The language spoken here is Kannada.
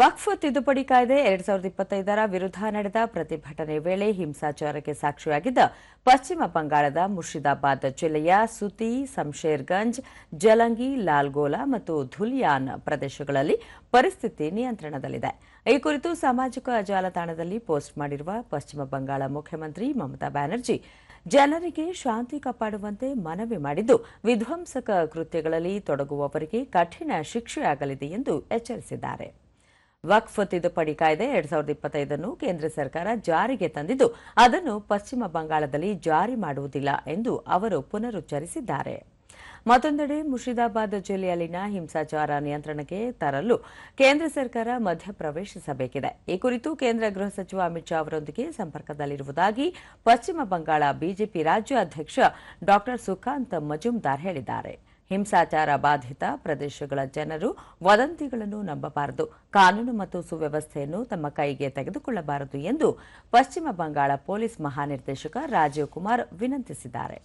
ವಕ್ಫ್ ತಿದ್ದುಪಡಿ ಕಾಯ್ದೆ ಎರಡ್ ಸಾವಿರದ ಇಪ್ಪತ್ತೈದರ ವಿರುದ್ಧ ನಡೆದ ಪ್ರತಿಭಟನೆ ವೇಳೆ ಹಿಂಸಾಚಾರಕ್ಕೆ ಸಾಕ್ಷಿಯಾಗಿದ್ದ ಪಶ್ಚಿಮ ಬಂಗಾಳದ ಮುರ್ಷಿದಾಬಾದ್ ಜಿಲ್ಲೆಯ ಸುತಿ ಸಂಶೇರ್ಗಂಜ್ ಜಲಂಗಿ, ಲಾಲ್ಗೋಲಾ ಮತ್ತು ಧುಲಿಯಾನ್ ಪ್ರದೇಶಗಳಲ್ಲಿ ಪರಿಸ್ಥಿತಿ ನಿಯಂತ್ರಣದಲ್ಲಿದೆ. ಈ ಕುರಿತು ಸಾಮಾಜಿಕ ಜಾಲತಾಣದಲ್ಲಿ ಪೋಸ್ಟ್ ಮಾಡಿರುವ ಪಶ್ಚಿಮ ಬಂಗಾಳ ಮುಖ್ಯಮಂತ್ರಿ ಮಮತಾ ಬ್ಯಾನರ್ಜಿ, ಜನರಿಗೆ ಶಾಂತಿ ಕಾಪಾಡುವಂತೆ ಮನವಿ ಮಾಡಿದ್ದು ವಿಧ್ವಂಸಕ ಕೃತ್ಯಗಳಲ್ಲಿ ತೊಡಗುವವರಿಗೆ ಕಠಿಣ ಶಿಕ್ಷೆಯಾಗಲಿದೆ ಎಂದು ಎಚ್ಚರಿಸಿದ್ದಾರೆ. ವಕ್ಫ್ ತಿದ್ದುಪಡಿ ಕಾಯ್ದೆ ಎರಡ್ ಸಾವಿರದ ಇಪ್ಪತ್ತೈದನ್ನು ಕೇಂದ್ರ ಸರ್ಕಾರ ಜಾರಿಗೆ ತಂದಿದ್ದು, ಅದನ್ನು ಪಶ್ಚಿಮ ಬಂಗಾಳದಲ್ಲಿ ಜಾರಿ ಮಾಡುವುದಿಲ್ಲ ಎಂದು ಅವರು ಪುನರುಚ್ಚರಿಸಿದ್ದಾರೆ. ಮತ್ತೊಂದೆಡೆ ಮುರ್ಷಿದಾಬಾದ್ ಜಿಲ್ಲೆಯಲ್ಲಿನ ಹಿಂಸಾಚಾರ ನಿಯಂತ್ರಣಕ್ಕೆ ತರಲು ಕೇಂದ್ರ ಸರ್ಕಾರ ಮಧ್ಯಪ್ರವೇಶಿಸಬೇಕಿದೆ. ಈ ಕುರಿತು ಕೇಂದ್ರ ಗೃಹ ಸಚಿವ ಅಮಿತ್ ಶಾ ಅವರೊಂದಿಗೆ ಸಂಪರ್ಕದಲ್ಲಿರುವುದಾಗಿ ಪಶ್ಚಿಮ ಬಂಗಾಳ ಬಿಜೆಪಿ ರಾಜ್ಯಾಧ್ಯಕ್ಷ ಡಾ ಸುಖಾಂತ್ ಮಜುಮ್ದಾರ್ ಹೇಳಿದ್ದಾರೆ. ಹಿಂಸಾಚಾರ ಬಾಧಿತ ಪ್ರದೇಶಗಳ ಜನರು ವದಂತಿಗಳನ್ನು ನಂಬಬಾರದು. ಕಾನೂನು ಮತ್ತು ಸುವ್ಯವಸ್ಥೆಯನ್ನು ತಮ್ಮ ಕೈಗೆ ತೆಗೆದುಕೊಳ್ಳಬಾರದು ಎಂದು ಪಶ್ಚಿಮ ಬಂಗಾಳ ಪೊಲೀಸ್ ಮಹಾನಿರ್ದೇಶಕ ರಾಜೀವ್ ಕುಮಾರ್ ವಿನಂತಿಸಿದ್ದಾರೆ.